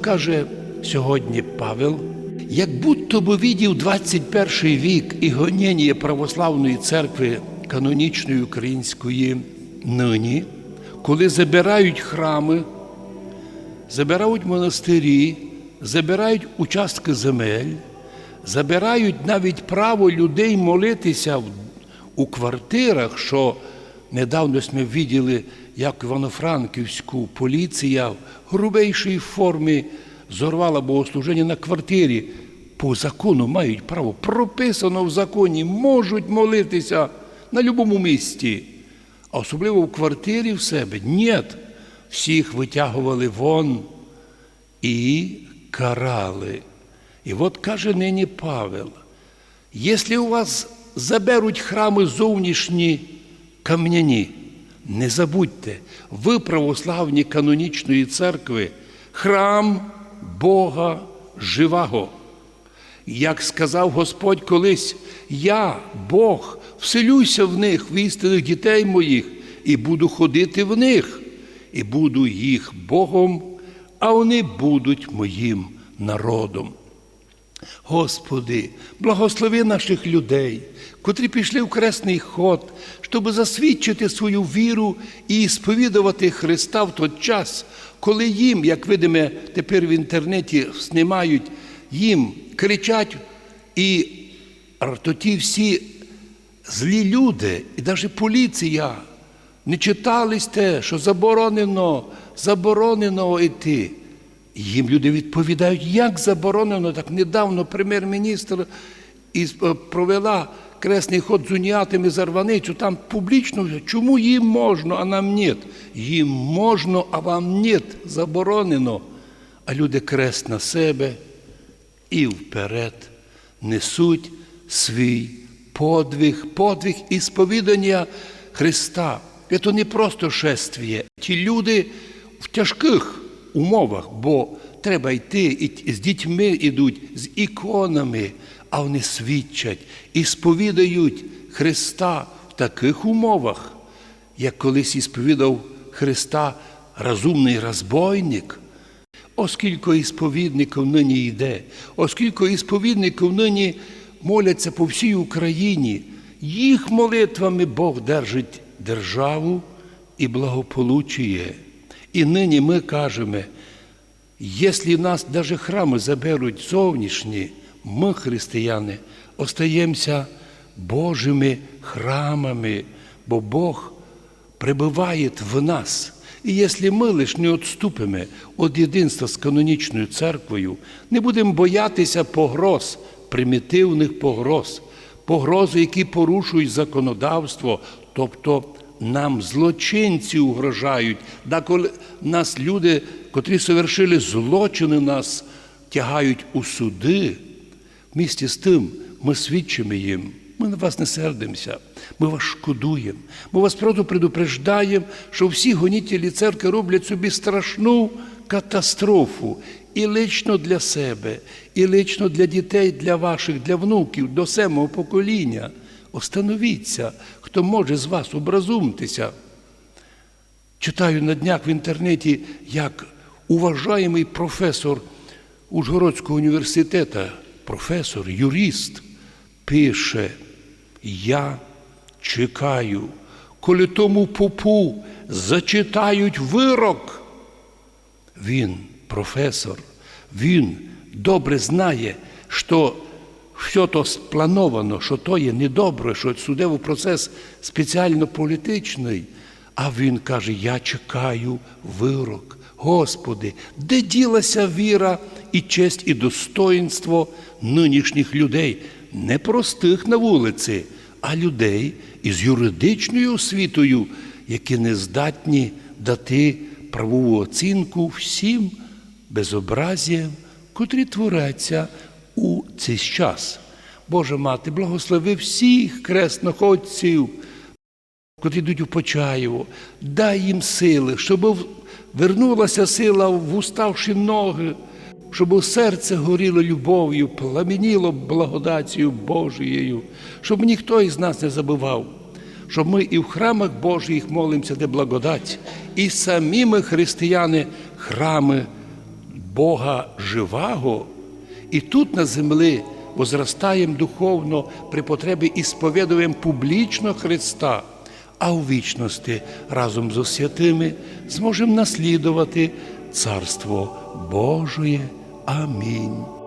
Каже сьогодні Павел, як будто би відів 21 вік і гоніння православної церкви канонічної української нині, коли забирають храми, забирають монастирі, забирають участки земель, забирають навіть право людей молитися у квартирах, що недавно ми виділи, як Івано-Франківську поліція в грубейшій формі зорвала богослуження на квартирі. По закону мають право, прописано в законі, можуть молитися на будь-якому місці. А особливо в квартирі в себе. Ні. Всіх витягували вон і карали. І от каже нині Павел, якщо у вас заберуть храми зовнішні кам'яні, не забудьте, ви православні канонічної церкви, храм Бога живого. Як сказав Господь колись, я, Бог, вселюся в них, в істинних дітей моїх, і буду ходити в них, і буду їх Богом, а вони будуть моїм народом. Господи, благослови наших людей, котрі пішли в кресний ход, щоб засвідчити свою віру і сповідувати Христа в той час, коли їм, як видиме, тепер в інтернеті знімають, їм кричать, і тоді всі злі люди, і навіть поліція не читались те, що заборонено, заборонено йти. Їм люди відповідають, як заборонено, так недавно прем'єр-міністр е, провела кресний ход з уніатами Зарваницю, там публічно, чому їм можна, а нам ні? Їм можна, а вам ні, заборонено. А люди крест на себе і вперед несуть свій подвиг, подвиг і сповідання Христа. Це не просто шествіє. Ті люди в тяжких умовах, бо треба йти, і з дітьми йдуть, з іконами, а вони свідчать і сповідають Христа в таких умовах, як колись і сповідав Христа розумний розбойник. Оскільки ісповідників нині йде, оскільки ісповідників нині моляться по всій Україні, їх молитвами Бог держить державу і благополучує. І нині ми кажемо, якщо нас навіть храми заберуть зовнішні, ми, християни, остаємося Божими храмами, бо Бог пребывает в нас. І якщо ми лиш не відступимо від єдинства з канонічною церквою, не будемо боятися погроз, примітивних погроз, погрози, які порушують законодавство, тобто нам злочинці угрожають, да коли нас люди, котрі совершили злочини, нас тягають у суди. Вмісті з тим ми свідчимо їм. Ми на вас не сердимося, ми вас шкодуємо. Ми вас просто предупреждаємо, що всі гонітелі церкви роблять собі страшну катастрофу. І лично для себе, і лично для дітей, для ваших, для внуків, до семого покоління. Остановіться, хто може з вас образумтеся. Читаю на днях в інтернеті, як уважаємий професор Ужгородського університету, професор, юрист, пише, я чекаю, коли тому попу зачитають вирок. Він, професор, він добре знає, що все то сплановано, що то є недобре, що судовий процес спеціально політичний. А він каже: Я чекаю вирок. Господи, де ділася віра і честь, і достоїнство нинішніх людей, не простих на вулиці, а людей із юридичною освітою, які не здатні дати правову оцінку всім безобразіям, котрі творяться у цей час. Боже мати, благослови всіх кресноходців, котрі йдуть у Почаєво, дай їм сили, щоб вернулася сила в уставші ноги, щоб серце горіло любов'ю, пламеніло благодаттю Божією, щоб ніхто із нас не забував, щоб ми і в храмах Божих молимося, де благодать, і самі ми, християни, храми Бога живаго, і тут на землі возростаємо духовно при потребі і сповідуємо публічно Христа, а у вічності разом з святими зможемо наслідувати Царство Божоє. Амінь.